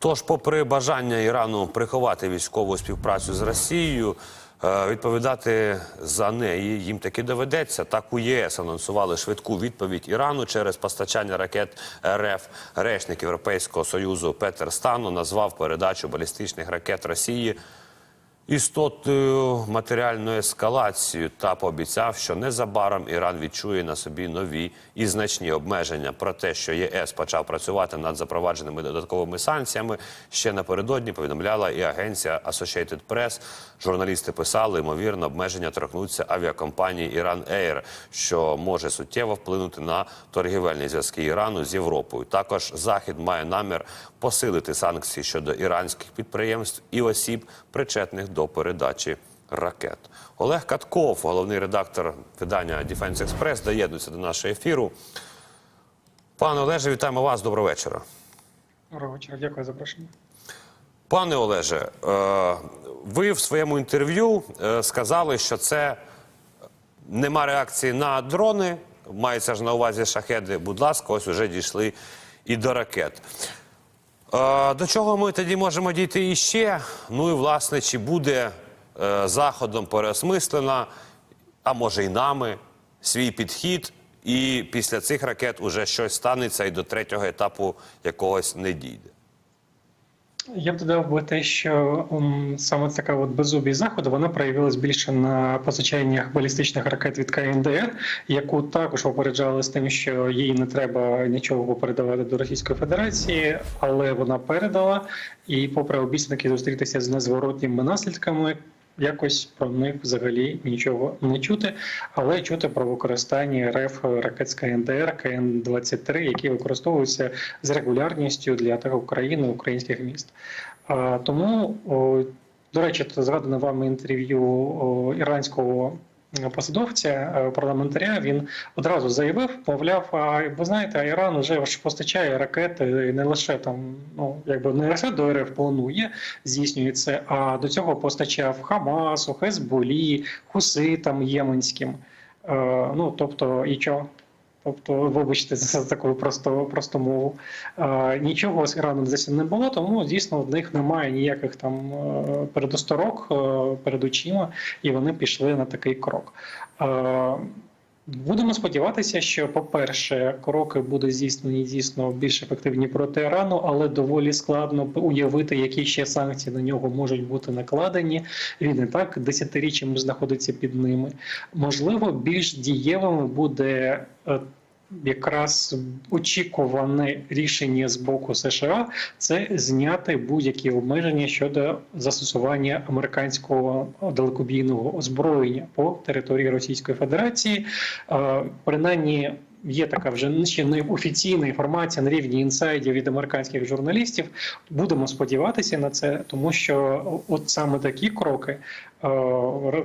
Тож, попри бажання Ірану приховати військову співпрацю з Росією, е, відповідати за неї їм таки доведеться. Так у ЄС анонсували швидку відповідь Ірану через постачання ракет РФ. Речник Європейського союзу Петер Стану назвав передачу балістичних ракет Росії істотою матеріальної ескалації та пообіцяв, що незабаром Іран відчує на собі нові і значні обмеження. Про те, що ЄС почав працювати над запровадженими додатковими санкціями, ще напередодні повідомляла і агенція Associated Press. Журналісти писали, ймовірно, обмеження торкнуться авіакомпанії Іран Air, що може суттєво вплинути на торгівельні зв'язки Ірану з Європою. Також Захід має намір посилити санкції щодо іранських підприємств і осіб, причетних до передачі ракет. Олег Катков, головний редактор видання Defense Express, доєднується до нашого ефіру. Пане Олеже, вітаємо вас. Доброго вечора. Доброго вечора, дякую за запрошення. Пане Олеже, е, ви в своєму інтерв'ю е, сказали, що це нема реакції на дрони. Мається ж на увазі шахеди. Будь ласка, ось уже дійшли і до ракет. До чого ми тоді можемо дійти іще? Ну і власне, чи буде е, заходом переосмислена, а може й нами, свій підхід, і після цих ракет уже щось станеться і до третього етапу якогось не дійде. Я б додав би те, що саме така от беззубість заходу вона проявилась більше на постачаннях балістичних ракет від КНДР, яку також попереджали з тим, що їй не треба нічого передавати до Російської Федерації, але вона передала. І, попри обіцянки зустрітися з незворотніми наслідками, якось про них взагалі нічого не чути, але чути про використання РФ ракет з КНДР, КН-23, які використовуються з регулярністю для атак України, українських міст. Тому, до речі, згадане вами інтерв'ю іранського посадовця е, парламентаря він одразу заявив, мовляв, а ви знаєте, а Іран вже постачає ракети не лише там, ну якби не лише до РФ планує, здійснює це, а до цього постачав Хамасу, Хезболі, Хуситам Єменським. Е, ну тобто, і що? Тобто, вибачте за таку просто, просто мову. Е, нічого з Іраном десь не було, тому дійсно в них немає ніяких там е, передосторог е, перед очима, і вони пішли на такий крок. Е, Будемо сподіватися, що, по-перше, кроки будуть здійснені дійсно більш ефективні проти Ірану, але доволі складно уявити, які ще санкції на нього можуть бути накладені. Він і так десятиріччями знаходиться під ними. Можливо, більш дієвими буде. Якраз очікуване рішення з боку США це зняти будь-які обмеження щодо застосування американського далекобійного озброєння по території Російської Федерації. Е, Принаймні. Є така вже ще не офіційна інформація на рівні інсайдів від американських журналістів. Будемо сподіватися на це, тому що от саме такі кроки,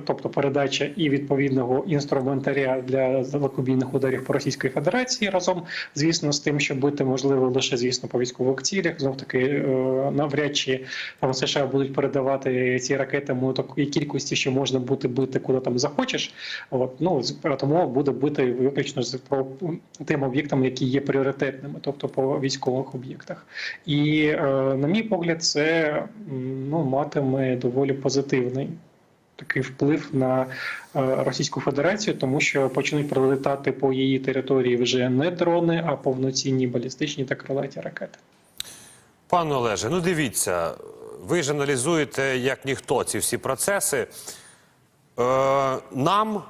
тобто передача і відповідного інструментаря для далекобійних ударів по Російської Федерації, разом звісно, з тим, що бити можливо лише звісно по військових цілях. Знов таки е, навряд чи там США будуть передавати ці ракети му такої кількості, що можна бути бити куди там захочеш. От ну тому буде бити виключно з про тим об'єктам, які є пріоритетними, тобто по військових об'єктах. І е, на мій погляд, це ну матиме доволі позитивний. Такий вплив на е, Російську Федерацію, тому що почнуть прилетати по її території вже не дрони, а повноцінні балістичні та крилаті ракети. Пане Олеже, ну дивіться, ви ж аналізуєте як ніхто ці всі процеси. Е, нам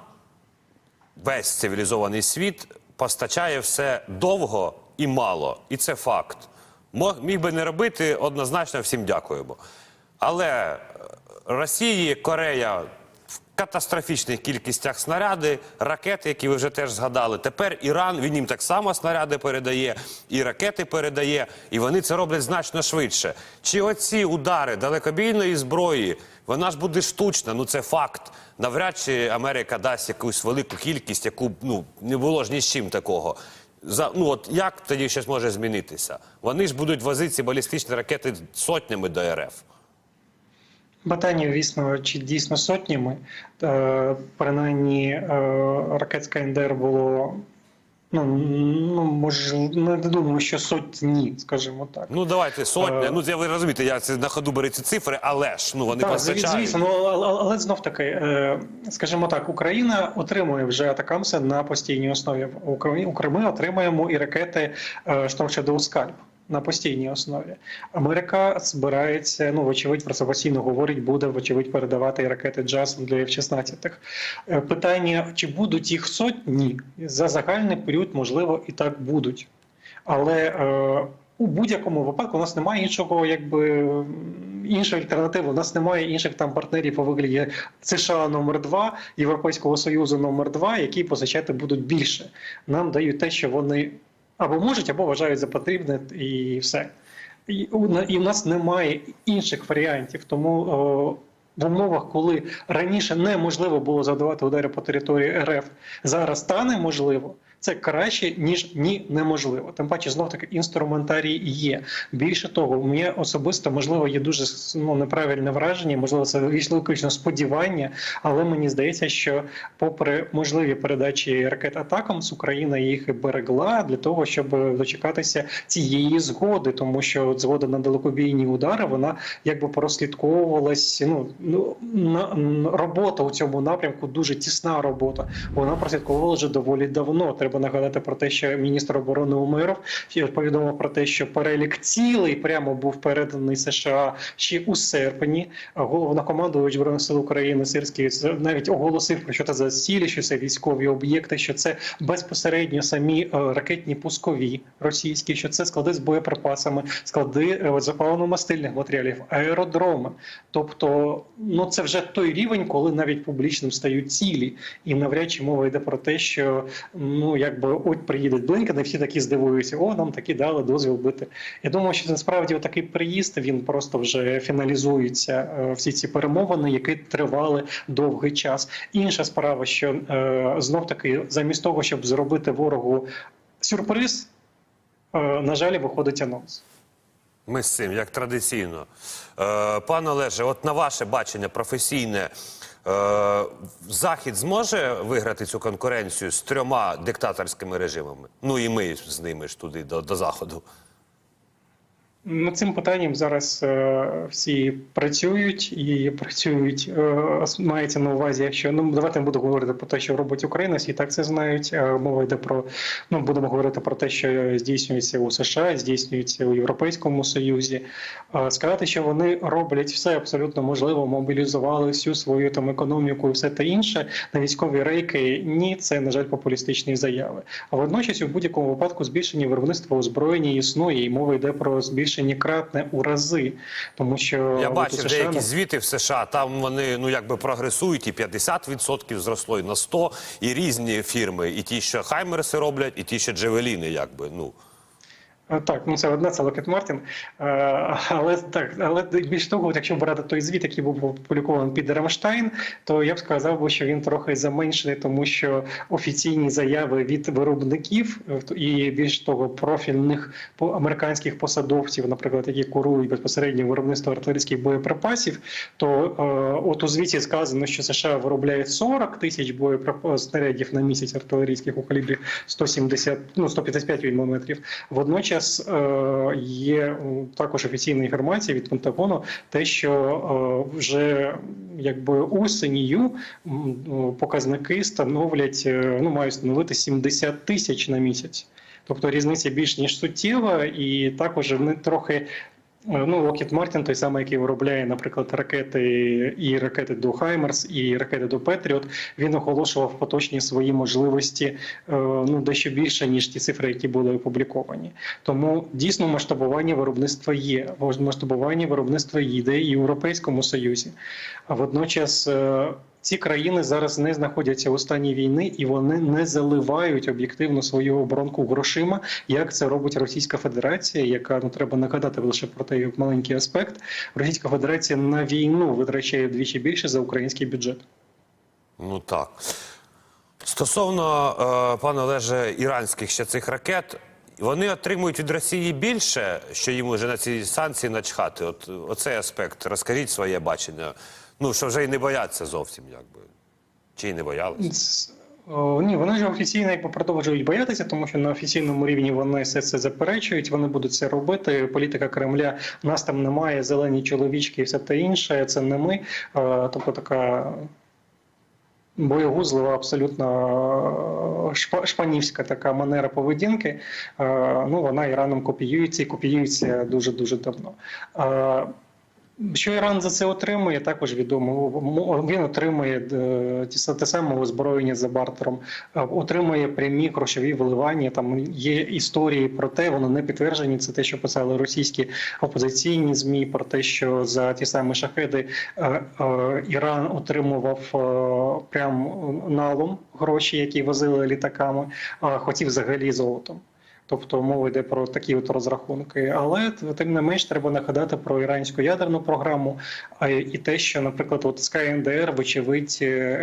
весь цивілізований світ постачає все довго і мало. І це факт. Міг би не робити, однозначно всім дякуємо. Але Росії, Корея в катастрофічних кількостях снаряди, ракети, які ви вже теж згадали. Тепер Іран, він їм так само снаряди передає, і ракети передає, і вони це роблять значно швидше. Чи оці удари далекобійної зброї, вона ж буде штучна, ну це факт. Навряд чи Америка дасть якусь велику кількість, яку ну не було ж ні з чим такого. За ну от як тоді щось може змінитися? Вони ж будуть возити ці балістичні ракети сотнями до РФ. Питання, звісно, чи дійсно сотнями. Е, Принаймні, е, ракет КНДР було Ну, ну може, не думаю, що сотні, скажімо так. Ну давайте сотня. Е, Ну я ви розумієте, я це на ходу беру ці цифри, але ж ну вони Так, постачають. звісно, ну але, але знов таки, скажімо так, Україна отримує вже атакамси на постійній основі. У Кримі- у отримаємо і ракети Shadow Scalp на постійній основі. Америка збирається, ну вочевидь про це постійно говорить, буде вочевидь передавати ракети Джасом для F-16. Е, Питання: чи будуть їх сотні за загальний період, можливо, і так будуть. Але е, у будь-якому випадку у нас немає іншого, якби іншої альтернативи. У нас немає інших там партнерів у вигляді США номер 2 Європейського Союзу номер 2 які позичати будуть більше. Нам дають те, що вони або можуть, або вважають за потрібне, і все. І і в нас немає інших варіантів. Тому в умовах, коли раніше неможливо було завдавати удари по території РФ, зараз стане можливо. Це краще ніж ні, неможливо. Тим паче, знов таки інструментарій є. Більше того, у особисто можливо є дуже ну, неправильне враження, можливо, це виключно сподівання, але мені здається, що, попри можливі передачі ракет атакам, Україна їх і берегла для того, щоб дочекатися цієї згоди, тому що згода на далекобійні удари вона якби прослідковувалась. Ну ну робота у цьому напрямку дуже тісна робота. Вона прослідковувала вже доволі давно. Треба нагадати про те, що міністр оборони Умиров повідомив про те, що перелік цілей прямо був переданий США ще у серпні. Головнокомандувач збройних сил України Сирський навіть оголосив про що це за цілі, що це військові об'єкти, що це безпосередньо самі е, ракетні пускові російські, що це склади з боєприпасами, склади е, запаливно-мастильних матеріалів, аеродроми. Тобто, ну це вже той рівень, коли навіть публічним стають цілі, і навряд чи мова йде про те, що ну якби от приїде Блинкен, і всі такі здивуються, о, нам такі дали дозвіл бити. Я думаю, що насправді такий приїзд він просто вже фіналізується е, всі ці перемовини, які тривали довгий час. Інша справа, що е, знов таки, замість того, щоб зробити ворогу сюрприз, е, на жаль, виходить анонс. Ми з цим, як традиційно. Пане Олеже, от на ваше бачення професійне, Захід зможе виграти цю конкуренцію з трьома диктаторськими режимами? Ну і ми з ними ж туди до, до заходу. Над цим питанням зараз е, всі працюють і працюють. Е, мається на увазі, якщо ну давайте не буду говорити про те, що робить Україна, всі так це знають. Е, мова йде про ну будемо говорити про те, що здійснюється у США, здійснюється у Європейському Союзі. Сказати, що вони роблять все абсолютно можливо, мобілізували всю свою там економіку і все те інше на військові рейки. Ні, це на жаль популістичні заяви. А водночас у будь-якому випадку збільшення виробництва озброєння існує, і мова йде про збільшення кратне у рази, тому що Я бачив США деякі звіти в США. Там вони ну якби прогресують, і 50% зросло, і на 100%, і різні фірми, і ті, що Хаймерси роблять, і ті, що Джевеліни, якби ну. Е, Так, ну це одне, це Локет Мартін. Але так, але більш того, якщо брати той звіт, який був опублікований під Рамштайн, то я б сказав, би, що він трохи заменшений, тому що офіційні заяви від виробників е, і більш того, профільних американських посадовців, наприклад, які курують безпосередньо виробництво артилерійських боєприпасів, то е, от у звіті сказано, що США виробляють 40 тисяч боєприпасів на місяць артилерійських у калібрі 170, ну 155 мм. Водночас е, є також офіційна інформація від Пентагону, те, що е, вже якби осенью ну, показники становлять, е, ну мають становити 70 тисяч на місяць. Тобто різниця більш ніж суттєва, і також вони трохи. Е, Ну, Lockheed Martin, той самий, який виробляє, наприклад, ракети і ракети до Хаймерс, і ракети до Петріот, він оголошував поточні свої можливості е, ну дещо більше ніж ті цифри, які були опубліковані. Тому дійсно масштабування виробництва є. Масштабування виробництва йде і в Європейському Союзі. А водночас. Ці країни зараз не знаходяться у стані війни і вони не заливають об'єктивно свою оборонку грошима, як це робить Російська Федерація, яка ну треба нагадати лише про той маленький аспект. Російська Федерація на війну витрачає вдвічі більше за український бюджет. Ну так. Стосовно, е, пане Олеже, іранських ще цих ракет, вони отримують від Росії більше, що їм уже на ці санкції начхати. От оцей аспект. Розкажіть своє бачення. Ну, що вже й не бояться зовсім, якби. Чи й не боялися? Ні, вони ж офіційно якби продовжують боятися, тому що на офіційному рівні вони все це заперечують. Вони будуть це робити. Політика Кремля нас там немає зелені чоловічки і все те інше. Це не ми. Е, Тобто така боєгузлива, абсолютно е, шпанівська така манера поведінки. Е, Ну вона Іраном копіюється і копіюється дуже дуже давно. Що Іран за це отримує, також відомо. Він отримує е, те саме озброєння за бартером, е, отримує прямі грошові вливання. Там є історії про те, вони не підтверджені. Це те, що писали російські опозиційні змі, про те, що за ті самі шахеди е, Іран отримував прям налом гроші, які возили літаками, а хотів взагалі золотом. Тобто мова йде про такі от розрахунки, але тим не менш треба нагадати про іранську ядерну програму, і те, що, наприклад, от СКНДР, вочевидь,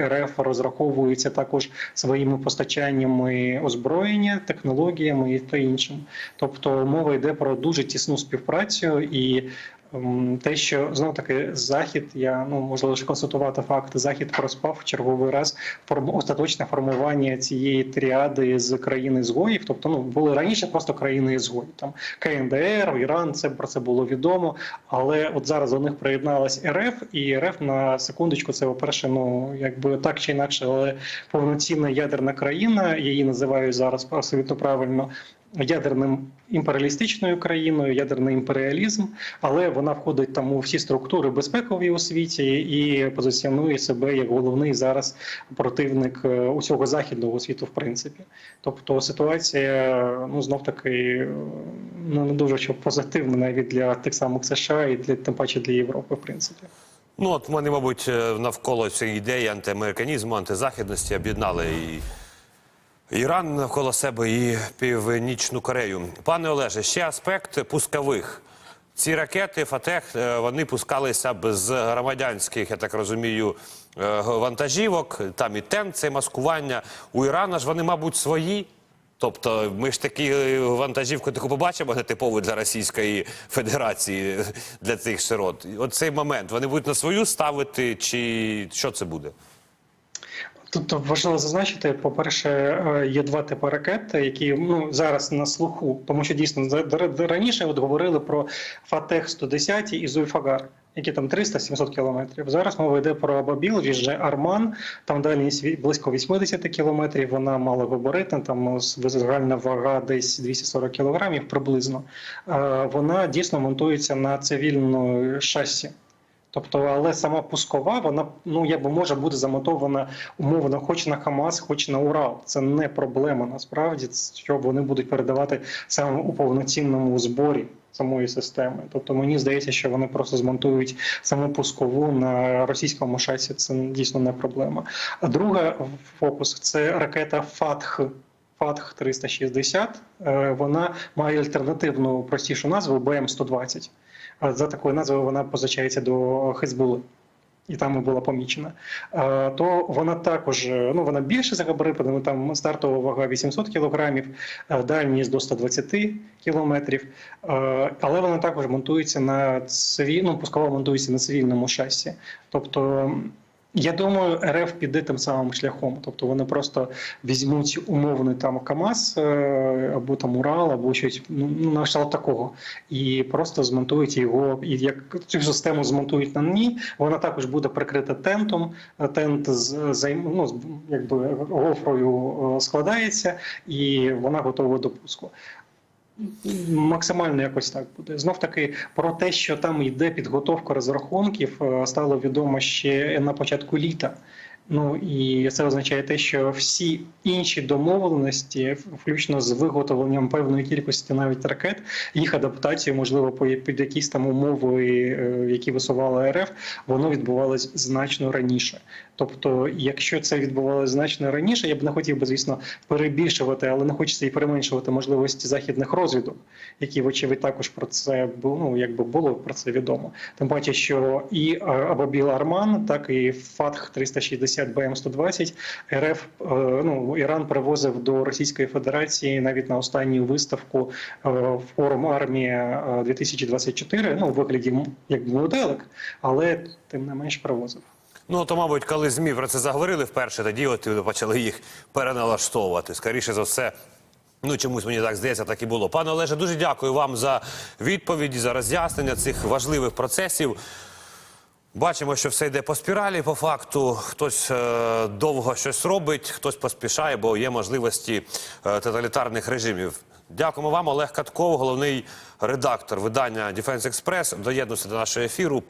РФ розраховується також своїми постачаннями озброєння, технологіями і та іншим. Тобто мова йде про дуже тісну співпрацю і. М, Те, що знов таки захід, я ну можливо лише констатувати факт, захід проспав в черговий раз форм остаточне формування цієї тріади з країни згоїв. Тобто, ну були раніше просто країни згоїв. Там КНДР, Іран, це про це було відомо. Але от зараз до них приєдналась РФ, і РФ на секундочку, це по-перше, ну якби так чи інакше, але повноцінна ядерна країна. Її називають зараз абсолютно правильно. Ядерним імперіалістичною країною, ядерний імперіалізм, але вона входить там у всі структури безпекові у світі і позиціонує себе як головний зараз противник е, усього західного світу, в принципі. Тобто ситуація, ну знов таки, ну не дуже що позитивна навіть для тих самих США і для тим паче для Європи, в принципі. Ну, от вони, мабуть, е, навколо цієї ідеї антиамериканізму, антизахідності об'єднали і Іран навколо себе і Північну Корею. Пане Олеже, ще аспект пускових. Ці ракети Фатех е, вони пускалися б з громадянських, я так розумію, е, вантажівок. Там і тент, маскування. У Ірана ж вони, мабуть, свої. Тобто, ми ж такі е, вантажівку таку побачимо не типову для Російської Федерації для цих широт. От цей момент вони будуть на свою ставити, чи що це буде? Тут важливо зазначити, по-перше, е, є два типи ракет, які ну зараз на слуху, тому що дійсно раніше от говорили про Фатех 110 і Зульфагар, які там 300-700 кілометрів. Зараз мова йде про Абабіл, віже Арман, там дальність близько 80 кілометрів. Вона мала виборитна, там з- загальна вага десь 240 кілограмів приблизно. Е, Вона дійсно монтується на цивільну шасі. Тобто, але сама пускова, вона ну якби може бути замотована умовно, хоч на Хамас, хоч на Урал. Це не проблема насправді, що вони будуть передавати саме у повноцінному зборі самої системи. Тобто мені здається, що вони просто змонтують саму пускову на російському шасі. Це дійсно не проблема. А друга фокус це ракета Фатх. Фатх 360, Е, вона має альтернативну простішу назву БМ-120. А За такою назвою вона позначається до Хезбули. І там і була помічена, то вона також е, ну вона більше за габаритами, Там стартова вага 800 кілограмів, дальність до 120 кілометрів. Але вона також монтується на цивільному, пусково монтується на цивільному шасі. Тобто я думаю, РФ піде тим самим шляхом. Тобто вони просто візьмуть умовний там КАМАЗ е, або там Урал, або щось ну на кшталт такого, і просто змонтують його. І як цю систему змонтують на ній, вона також буде прикрита тентом. Тент з займ- ну, якби гофрою е, складається, і вона готова до пуску. Максимально якось так буде. Знов таки про те, що там йде підготовка розрахунків, е, стало відомо ще на початку літа. Ну і це означає те, що всі інші домовленості, включно з виготовленням певної кількості навіть ракет, їх адаптацію, можливо, під якісь там умови, е, які висувала РФ, воно відбувалось значно раніше. Тобто, якщо це відбувалося значно раніше, я б не хотів би, звісно, перебільшувати, але не хочеться і переменшувати можливості західних розвідок, які, вочевидь, також про це ну, якби було про це відомо. Тим паче, що і е, Абабіл Арман, так і Фатх 360 БМ 120 РФ е, ну Іран привозив до Російської Федерації навіть на останню виставку е, форум армія е, 2024, ну у вигляді як моделек, але тим не менш привозив. Ну, то, мабуть, коли ЗМІ про це заговорили вперше, тоді от почали їх переналаштовувати. Скоріше за все, ну чомусь мені так здається, так і було. Пане Олеже, дуже дякую вам за відповіді, за роз'яснення цих важливих процесів. Бачимо, що все йде по спіралі. По факту хтось е, довго щось робить, хтось поспішає, бо є можливості е, тоталітарних режимів. Дякуємо вам, Олег Катков, головний редактор видання Defense Express. Доєднуйся до нашого ефіру.